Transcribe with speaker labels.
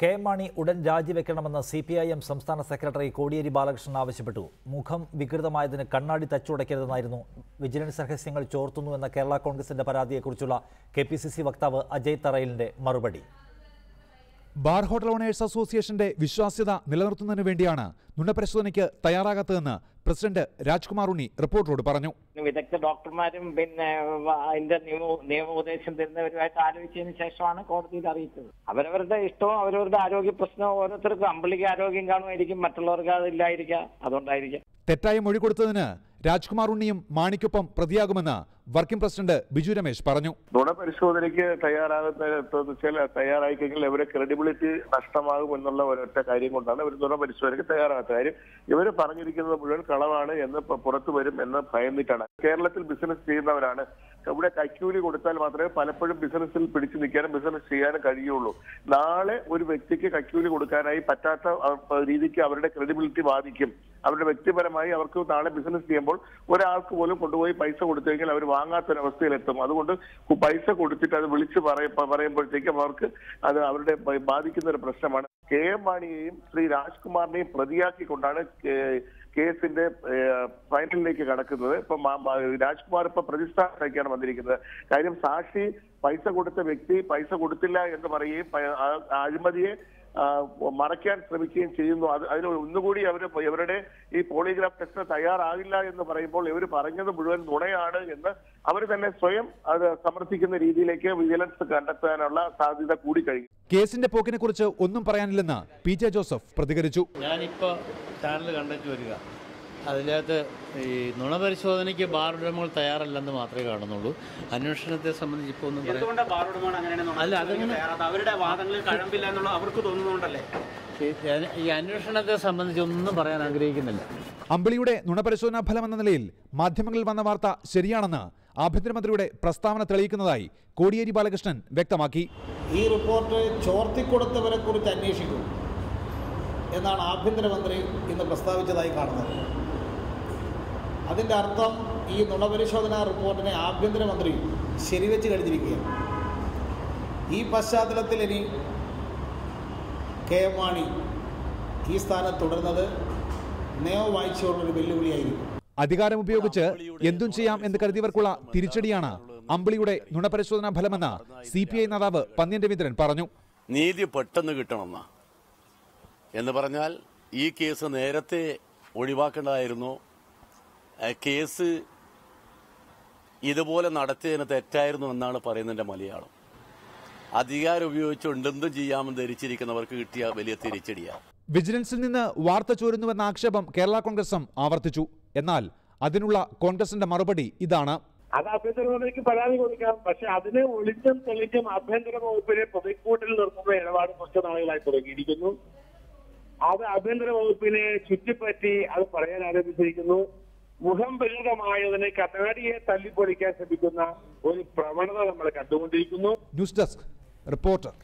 Speaker 1: K Mani ഉടൻ രാജിവെക്കണമെന്ന് C P I M സംസ്ഥാന സെക്രട്ടറി കോടിയേരി ബാലകൃഷ്ണൻ ആവശ്യപ്പെട്ടു മുഖം വികൃതമായതിന് കണ്ണാടി തച്ചുടയ്ക്കരുതെന്നായിരുന്നു വിജിലൻസ് രഹസ്യങ്ങൾ ചോർത്തുന്നു എന്ന കേരള കോൺഗ്രസിന്റെ പരാതിയെക്കുറിച്ചുള്ള കെ പി സി സി വക്താവ് അജയ് തറയിലിന്റെ മറുപടി ബാർ ഹോട്ടൽ ഓണേഴ്സ് അസോസിയേഷന്റെ വിശ്വാസ്യത നിലനിർത്തുന്നതിന് വേണ്ടിയാണ് നുണപരിശോധനയ്ക്ക് തയ്യാറാകാത്തതെന്ന് പ്രസിഡന്റ് രാജ്കുമാർ ഉണ്ണി റിപ്പോർട്ടറോട് പറഞ്ഞു
Speaker 2: വിദഗ്ധ ഡോക്ടർമാരും പിന്നെ അതിന്റെ നിയമ ഉപദേശം തരുന്നവരുമായിട്ട് ആലോചിച്ചതിന് ശേഷമാണ് കോടതിയിൽ അറിയിച്ചത് അവരവരുടെ ഇഷ്ടവും അവരവരുടെ ആരോഗ്യ പ്രശ്നവും ഓരോരുത്തർക്കും അമ്പിളിക്ക് ആരോഗ്യം കാണുമായിരിക്കും മറ്റുള്ളവർക്ക് അതില്ലായിരിക്കാം അതുകൊണ്ടായിരിക്കാം
Speaker 1: തെറ്റായ മൊഴി കൊടുത്തതിന് രാജ്കുമാർ ഉണ്ണിയും മാണിക്കൊപ്പം പ്രതിയാകുമെന്ന് വർക്കിംഗ് പ്രസിഡന്റ് ബിജു രമേശ് പറഞ്ഞു
Speaker 3: നുണ തയ്യാറാകുന്ന തയ്യാറായി കഴിഞ്ഞാൽ അവരെ ക്രെഡിബിലിറ്റി നഷ്ടമാകും എന്നുള്ള ഒരൊറ്റ കാര്യം കൊണ്ടാണ് അവർ നുണ തയ്യാറാകാത്ത കാര്യം ഇവർ പറഞ്ഞിരിക്കുന്നത് മുഴുവൻ കളവാണ് എന്ന് പുറത്തു വരും എന്ന് ഭയന്നിട്ടാണ് കേരളത്തിൽ ബിസിനസ് ചെയ്യുന്നവരാണ് ഇവിടെ കൈക്കൂലി കൊടുത്താൽ മാത്രമേ പലപ്പോഴും ബിസിനസ്സിൽ പിടിച്ചു നിൽക്കാനും ബിസിനസ് ചെയ്യാനും കഴിയുള്ളൂ നാളെ ഒരു വ്യക്തിക്ക് കൈക്കൂലി കൊടുക്കാനായി പറ്റാത്ത രീതിക്ക് അവരുടെ ക്രെഡിബിലിറ്റി ബാധിക്കും അവരുടെ വ്യക്തിപരമായി അവർക്ക് നാളെ ബിസിനസ് ചെയ്യുമ്പോൾ ഒരാൾക്ക് പോലും കൊണ്ടുപോയി പൈസ കൊടുത്തു കഴിഞ്ഞാൽ അവർ വാങ്ങാത്തൊരവസ്ഥയിലെത്തും അതുകൊണ്ട് പൈസ കൊടുത്തിട്ട് അത് വിളിച്ച് പറയ പറയുമ്പോഴത്തേക്കും അവർക്ക് അത് അവരുടെ ബാധിക്കുന്ന ഒരു പ്രശ്നമാണ് കെ എം മാണിയെയും ശ്രീ രാജ്കുമാറിനെയും പ്രതിയാക്കിക്കൊണ്ടാണ് കേസിന്റെ ഫൈനലിലേക്ക് കടക്കുന്നത് ഇപ്പൊ രാജ്കുമാർ ഇപ്പൊ പ്രതിസ്ഥാനത്തേക്കാണ് വന്നിരിക്കുന്നത് കാര്യം സാക്ഷി പൈസ കൊടുത്ത വ്യക്തി പൈസ കൊടുത്തില്ല എന്ന് പറയുകയും അഴിമതിയെ മറയ്ക്കാൻ ശ്രമിക്കുകയും ചെയ്യുന്നു അത് അതിന് ഒന്നുകൂടി അവർ ഇവരുടെ ഈ പോളിഗ്രാഫ് ടെസ്റ്റിന് തയ്യാറാകില്ല എന്ന് പറയുമ്പോൾ ഇവർ പറഞ്ഞത് മുഴുവൻ നുണയാണ് എന്ന് അവർ തന്നെ സ്വയം അത് സമർത്ഥിക്കുന്ന രീതിയിലേക്ക് വിജിലൻസ് കണ്ടെത്താനുള്ള സാധ്യത കൂടി കഴിഞ്ഞു
Speaker 1: കേസിന്റെ പോക്കിനെ കുറിച്ച് ഒന്നും പറയാനില്ലെന്ന് പി ജെ ജോസഫ് പ്രതികരിച്ചു
Speaker 4: ഞാനിപ്പോ ചാനൽ കണ്ടെത്തി വരിക അതിനകത്ത് ഈ നുണ പരിശോധനയ്ക്ക് ബാറുടമകൾ തയ്യാറല്ലെന്ന് മാത്രമേ കാണുന്നുള്ളൂ അന്വേഷണത്തെ സംബന്ധിച്ച് ഇപ്പോൾ
Speaker 5: ഒന്നും അല്ല അതങ്ങനെ അവരുടെ വാദങ്ങളിൽ കഴമ്പില്ല എന്നുള്ള അവർക്ക് തോന്നുന്നുണ്ടല്ലേ
Speaker 4: ഈ അന്വേഷണത്തെ സംബന്ധിച്ച് ഒന്നും പറയാൻ ആഗ്രഹിക്കുന്നില്ല
Speaker 1: അമ്പിളിയുടെ നുണപരിശോധനാ ഫലം എന്ന നിലയിൽ മാധ്യമങ്ങളിൽ വന്ന വാർത്ത ശരിയാണെന്ന് ആഭ്യന്തരമന്ത്രിയുടെ പ്രസ്താവന തെളിയിക്കുന്നതായി കോടിയേരി ബാലകൃഷ്ണൻ വ്യക്തമാക്കി
Speaker 6: ഈ റിപ്പോർട്ട് ചോർത്തിക്കൊടുത്തവരെ കുറിച്ച് അന്വേഷിക്കും എന്നാണ് ആഭ്യന്തരമന്ത്രി ഇന്ന് പ്രസ്താവിച്ചതായി കാണുന്നത് അതിൻ്റെ അർത്ഥം ഈ നുണപരിശോധനാ റിപ്പോർട്ടിനെ ആഭ്യന്തരമന്ത്രി ശരിവെച്ച് കഴിഞ്ഞിരിക്കുകയാണ് ഈ പശ്ചാത്തലത്തിൽ ഇനി കെ എം മാണി ഈ സ്ഥാനത്ത് തുടർന്നത് നിയമവായിച്ചയോടുള്ളൊരു വെല്ലുവിളിയായിരിക്കും
Speaker 1: അധികാരം ഉപയോഗിച്ച് എന്തും ചെയ്യാം എന്ന് കരുതിയവർക്കുള്ള തിരിച്ചടിയാണ് അമ്പിളിയുടെ നുണപരിശോധനാ ഫലമെന്ന് സി പി ഐ നേതാവ് പന്ന്യൻ രവീന്ദ്രൻ പറഞ്ഞു
Speaker 7: നീതി പെട്ടെന്ന് കിട്ടണമെന്ന എന്ന് പറഞ്ഞാൽ ഈ കേസ് നേരത്തെ ഒഴിവാക്കേണ്ടതായിരുന്നു കേസ് ഇതുപോലെ നടത്തിയതിന് തെറ്റായിരുന്നു എന്നാണ് പറയുന്നത് മലയാളം അധികാരം ഉപയോഗിച്ചുകൊണ്ട് ചെയ്യാമെന്ന് ധരിച്ചിരിക്കുന്നവർക്ക് കിട്ടിയ വലിയ തിരിച്ചടിയാണ്
Speaker 1: വിജിലൻസിൽ നിന്ന് വാർത്ത ചോരുന്നുവെന്ന ആക്ഷേപം കേരള കോൺഗ്രസും ആവർത്തിച്ചു എന്നാൽ അതിനുള്ള കോൺഗ്രസിന്റെ മറുപടി ഇതാണ്
Speaker 8: അത് ആഭ്യന്തര മന്ത്രിക്ക് പരാതി കൊടുക്കാം പക്ഷെ അതിനെ ഒളിഞ്ഞും തെളിഞ്ഞും ആഭ്യന്തര വകുപ്പിനെ പൊതുക്കൂട്ടിൽ നിർത്തുന്ന ഇടപാട് കുറച്ച് നാളുകളായി തുടങ്ങിയിരിക്കുന്നു അത് ആഭ്യന്തര വകുപ്പിനെ ചുറ്റിപ്പറ്റി അത് പറയാൻ ആരംഭിച്ചിരിക്കുന്നു മുഖം വികൃതമായതിന് കണ്ണാടിയെ തല്ലിപ്പൊളിക്കാൻ ശ്രമിക്കുന്ന ഒരു പ്രവണത നമ്മൾ കണ്ടുകൊണ്ടിരിക്കുന്നു
Speaker 1: ന്യൂസ് ഡെസ്ക് റിപ്പോർട്ടർ